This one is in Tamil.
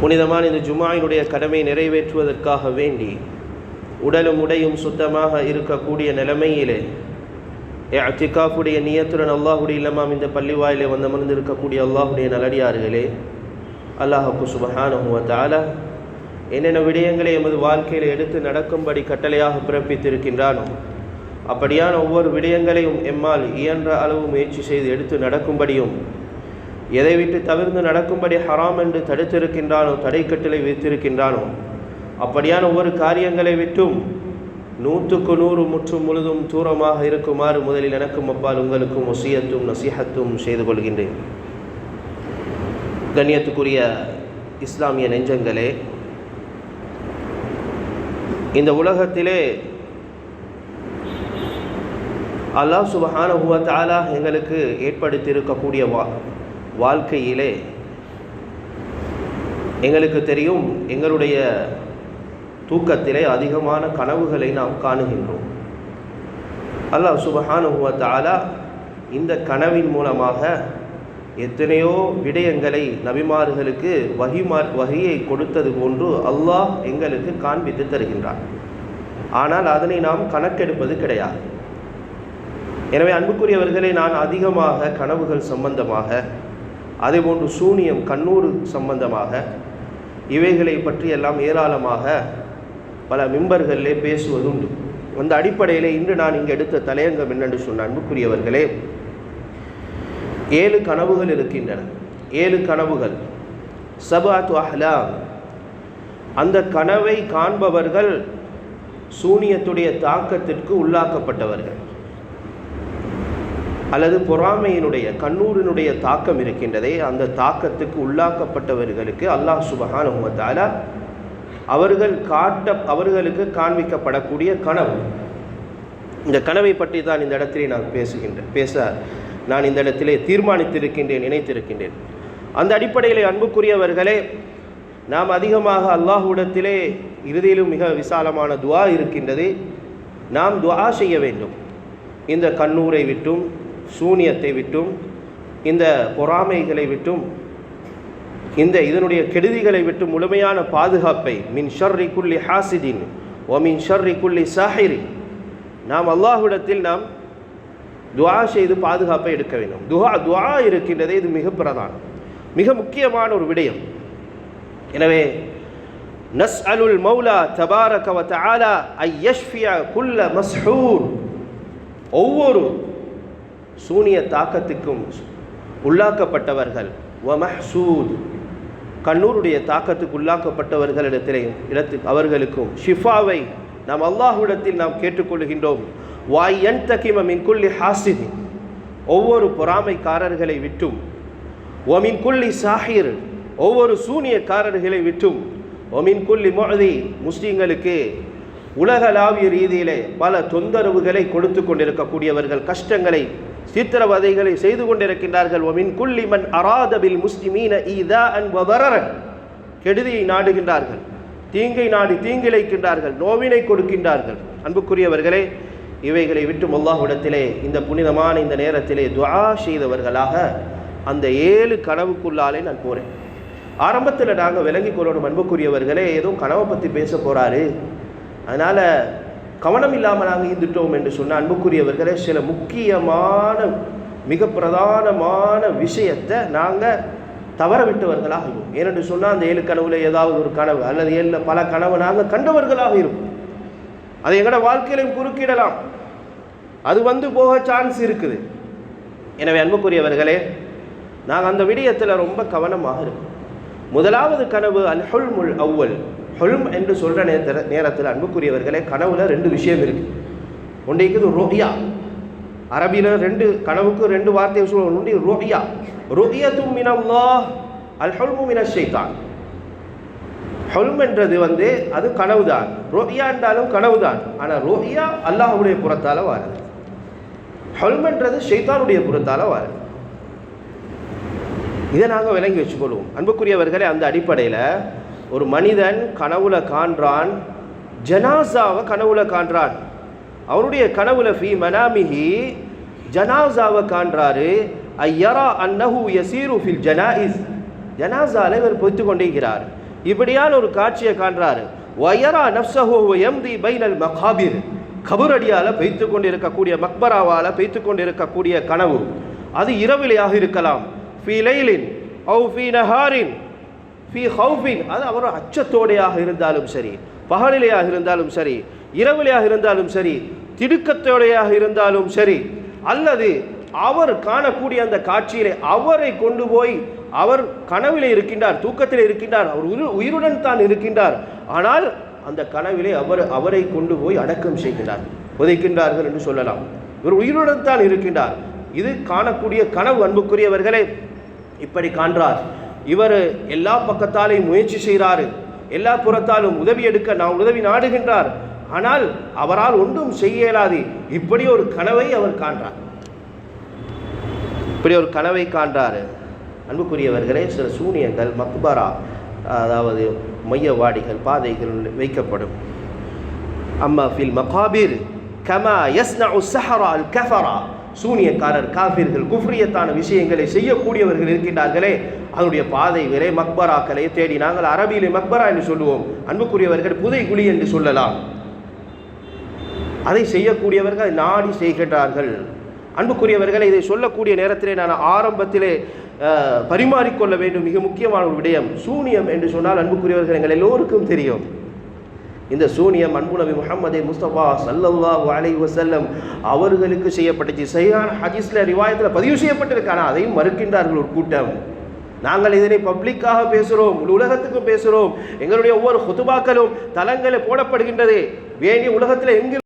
புனிதமான இந்த ஜுமாயினுடைய கடமை நிறைவேற்றுவதற்காக வேண்டி உடலும் உடையும் சுத்தமாக இருக்கக்கூடிய நிலைமையிலே அத்திகாஃபுடைய நியத்துடன் அல்லாஹுடைய இல்லமாம் இந்த பள்ளிவாயிலே வந்து அமர்ந்திருக்கக்கூடிய அல்லாஹுடைய நல்லடியார்களே அல்லாஹுக்கு சுபஹானுவத்தால என்னென்ன விடயங்களை எமது வாழ்க்கையில் எடுத்து நடக்கும்படி கட்டளையாக பிறப்பித்திருக்கின்றானோ அப்படியான ஒவ்வொரு விடயங்களையும் எம்மால் இயன்ற அளவு முயற்சி செய்து எடுத்து நடக்கும்படியும் எதை விட்டு தவிர்ந்து நடக்கும்படி ஹராம் என்று தடுத்திருக்கின்றானோ தடை கட்டளை வைத்திருக்கின்றானோ அப்படியான ஒவ்வொரு காரியங்களை விட்டும் நூற்றுக்கு நூறு முற்றும் முழுதும் தூரமாக இருக்குமாறு முதலில் எனக்கும் அப்பால் உங்களுக்கும் ஒசியத்தும் நசிஹத்தும் செய்து கொள்கின்றேன். கண்ணியத்துக்குரிய இஸ்லாமிய நெஞ்சங்களே இந்த உலகத்திலே அல்லாஹ் சுபஹான தாலா எங்களுக்கு ஏற்படுத்தியிருக்கக்கூடிய வா வாழ்க்கையிலே எங்களுக்கு தெரியும் எங்களுடைய தூக்கத்திலே அதிகமான கனவுகளை நாம் காணுகின்றோம். அல்லாஹ் சுபஹானுவ தாலா இந்த கனவின் மூலமாக எத்தனையோ விடயங்களை நபிமார்களுக்கு வகிமா வகையை கொடுத்தது போன்று அல்லாஹ் எங்களுக்கு காண்பித்து தருகின்றான். ஆனால் அதனை நாம் கணக்கெடுப்பது கிடையாது. எனவே அன்புக்குரியவர்களை நான் அதிகமாக கனவுகள் சம்பந்தமாக அதேபோன்று சூனியம் கண்ணூர் சம்பந்தமாக இவைகளை பற்றி எல்லாம் ஏராளமாக பல மிம்பர்களிலே பேசுவதுண்டு. அந்த அடிப்படையில் இன்று நான் இங்கே எடுத்த தலையங்கம் என்னென்று சொன்ன அன்புக்குரியவர்களே ஏழு கனவுகள் இருக்கின்றன. ஏழு கனவுகள். சபாத் அஹ்லாம். அந்த கனவை காண்பவர்கள் சூனியத்துடைய தாக்கத்திற்கு உள்ளாக்கப்பட்டவர்கள். அல்லது பொறாமையினுடைய கண்ணூரினுடைய தாக்கம் இருக்கின்றதே அந்த தாக்கத்துக்கு உள்ளாக்கப்பட்டவர்களுக்கு அல்லாஹ் சுபஹானுவத்தால அவர்கள் காட்ட அவர்களுக்கு காண்பிக்கப்படக்கூடிய கனவு. இந்த கனவை பற்றி தான் இந்த இடத்திலே நான் பேசுகின்றேன் பேச நான் இந்த இடத்திலே தீர்மானித்திருக்கின்றேன் நினைத்திருக்கின்றேன். அந்த அடிப்படையில் அன்புக்குரியவர்களே நாம் அதிகமாக அல்லாஹுடத்திலே இறுதியிலும் மிக விசாலமான துவா இருக்கின்றது. நாம் துவா செய்ய வேண்டும். இந்த கண்ணூரை விட்டும் சூனியத்தை விட்டும் இந்த பொறாமைகளை விட்டும் இந்த இதனுடைய கெடுதிகளை விட்டு முழுமையான பாதுகாப்பை மின் ஷர்ரி குல்லி ஹாசிதின் ஓ மின் ஷர்ரி குல்லி சாஹிரி நாம் அல்லாஹ்விடத்தில் நாம் துவா செய்து பாதுகாப்பை எடுக்க வேண்டும். துவா துவா இருக்கின்றதே இது மிக பிரதானம் மிக முக்கியமான ஒரு விடயம். எனவே நஸ் அலுல் மௌலா தபார வ தஆலா ஐ யஷ்ஃபியா குல்ல மஸ்ஹூர் ஒவ்வொரு சூனிய தாக்கத்துக்கும் உள்ளாக்கப்பட்டவர்கள். வ மஹசூத் கண்ணூருடைய தாக்கத்துக்கு உள்ளாக்கப்பட்டவர்களிடத்திலே இடத்து அவர்களுக்கும் ஷிஃபாவை நாம் அல்லாஹுடத்தில் நாம் கேட்டுக்கொள்கின்றோம். வாய் என் தகிம மின் குள்ளி ஹாசிதி ஒவ்வொரு பொறாமைக்காரர்களை விட்டும் ஒமின் குல்லி சாஹிர். ஒவ்வொரு சூனியக்காரர்களை விட்டும் ஒமின் குல்லி மொழி முஸ்லீம்களுக்கு உலகளாவிய ரீதியிலே பல தொந்தரவுகளை கொடுத்து கொண்டிருக்கக்கூடியவர்கள் கஷ்டங்களை சித்திரவதைகளை செய்து கொண்டிருக்கின்றார்கள். ஒமின் குல்லிமன் அராதபில் முஸ்லிமீன ஈதா அன் வதரன் கெடுதியை நாடுகின்றார்கள். தீங்கை நாடி தீங்கிழைக்கின்றார்கள். நோவினை கொடுக்கின்றார்கள். அன்புக்குரியவர்களே இவைகளை விட்டு முல்லாஹுடத்திலே இந்த புனிதமான இந்த நேரத்திலே துவா செய்தவர்களாக அந்த ஏழு கனவுக்குள்ளாலே நான் போகிறேன் ஆரம்பத்தில் நாங்கள் விளங்கி கொள்ளணும் அன்புக்குரியவர்களே ஏதோ கனவை பற்றி பேச போகிறாரு அதனால் கவனம் இல்லாமல் நாங்கள் இருந்துட்டோம் என்று சொன்ன அன்புக்குரியவர்களே சில முக்கியமான மிக பிரதானமான விஷயத்தை நாங்கள் தவற விட்டவர்களாக இருக்கும் ஏனென்று சொன்னால் அந்த ஏழு கனவுல ஏதாவது ஒரு கனவு அல்லது ஏழில் பல கனவு நாங்கள் கண்டவர்களாக இருப்போம். அதை எங்களோட வாழ்க்கையிலையும் குறுக்கிடலாம். அது வந்து போக சான்ஸ் இருக்குது. எனவே அன்புக்குரியவர்களே நாங்கள் அந்த விடயத்தில் ரொம்ப கவனமாக இருக்கும் முதலாவது கனவு அல் முல் அவ்வல். ஹொல்ம் என்று சொல்கிற நேர நேரத்தில் அன்புக்குரியவர்களே கனவுல ரெண்டு விஷயம் இருக்குது ஒன்றைக்குது ரோஹியா. அரபியில் ரெண்டு கனவுக்கு ரெண்டு வார்த்தையை சொல்லுவோம் ஒன்று ரோஹியா. ருஹியத்தும் மினல்லா அல் ஹொல்மு மின ஷைத்தான் ஹொல்ம் என்றது வந்து அது கனவு தான் ரோஹியா என்றாலும் கனவு தான் ஆனால் ரோஹியா அல்லாஹுடைய புறத்தால் வாருது. ஹொல்ம் என்றது ஷைத்தானுடைய புறத்தால் வாருது. இதை நாங்கள் விளங்கி வச்சுக்கொள்வோம். அன்புக்குரியவர்களே அந்த அடிப்படையில் ஒரு மனிதன் கனவுல காண்றான் ஜனாசாவை கனவுல காண்றான். அவருடைய கனவுல ஃபி மனாமிஹி ஜனாசாவை காண்றாரு ஐயரா அன்னஹு யசீரு ஃபில் ஜனாயிஸ். ஜனாசால இவர் பொய்த்து கொண்டிருக்கிறார். இப்படியான ஒரு காட்சியை காண்றாரு. வயரா எம் எம்தி பைனல் மகாபிர் கபரடியால பெய்த்து கொண்டிருக்கக்கூடிய மக்பராவால் பெய்த்து கொண்டிருக்கக்கூடிய கனவு. அது இரவிலையாக இருக்கலாம். ஃபி லைலின் அவு ஃபி நஹாரின் ஃபி ஹவுஃபின் அது அவர் அச்சத்தோடையாக இருந்தாலும் சரி பகலிலையாக இருந்தாலும் சரி இரவிலையாக இருந்தாலும் சரி திடுக்கத்தோடையாக இருந்தாலும் சரி அல்லது அவர் காணக்கூடிய அந்த காட்சியிலே அவரை கொண்டு போய் அவர் கனவில் இருக்கின்றார் தூக்கத்தில் இருக்கின்றார் அவர் உயிருடன் தான் இருக்கின்றார். ஆனால் அந்த கனவிலே அவர் அவரை கொண்டு போய் அடக்கம் செய்கிறார் புதைக்கின்றார்கள் என்று சொல்லலாம். இவர் உயிருடன் தான் இருக்கின்றார். இது காணக்கூடிய கனவு அன்புக்குரியவர்களே இப்படி காண்றார். இவர் எல்லா பக்கத்தாலையும் முயற்சி செய்கிறாரு. எல்லா புறத்தாலும் உதவி எடுக்க நான் உதவி நாடுகின்றார். ஆனால் அவரால் ஒன்றும் செய்ய இயலாது. இப்படி ஒரு கனவை அவர் காண்றார். இப்படி ஒரு கனவை காண்றாரு. அன்புக்குரியவர்களே சில சூனியங்கள் மக்பரா அதாவது மையவாடிகள் பாதைகள் வைக்கப்படும். அம்மா ஃபில் மகாபீர் கமா யஸ்னஉ ஸஹரா அல் கஃபரா. சூனியக்காரர் காஃபிர்கள் குஃப்ரியத்தான விஷயங்களை செய்யக்கூடியவர்கள் இருக்கின்றார்களே அதனுடைய பாதைகளே மக்பராக்களை தேடி நாங்கள் அரபியிலே மக்பரா என்று சொல்லுவோம். அன்புக்குரியவர்கள் புதை குழி என்று சொல்லலாம். அதை செய்யக்கூடியவர்கள் நாடி செய்கின்றார்கள். அன்புக்குரியவர்களை இதை சொல்லக்கூடிய நேரத்திலே நான் ஆரம்பத்திலே பரிமாறிக்கொள்ள வேண்டும். மிக முக்கியமான ஒரு விடயம் சூனியம் என்று சொன்னால் அன்புக்குரியவர்கள் எங்கள் எல்லோருக்கும் தெரியும். இந்த சூனியம் அன்பு முகமது முஸ்தபா சல்லல்லாஹு அலை வசல்லம் அவர்களுக்கு செய்யப்பட்டுச்சு. சரியான ஹதீஸ்ல ரிவாயத்தில் பதிவு செய்யப்பட்டிருக்கு. ஆனால் அதையும் மறுக்கின்றார்கள் ஒரு கூட்டம். நாங்கள் இதனை பப்ளிக்காக பேசுகிறோம் முழு உலகத்துக்கும் பேசுகிறோம் எங்களுடைய ஒவ்வொரு ஹுதுபாக்களும் தலங்களில் போடப்படுகின்றது. வேண்டிய உலகத்தில் எங்கு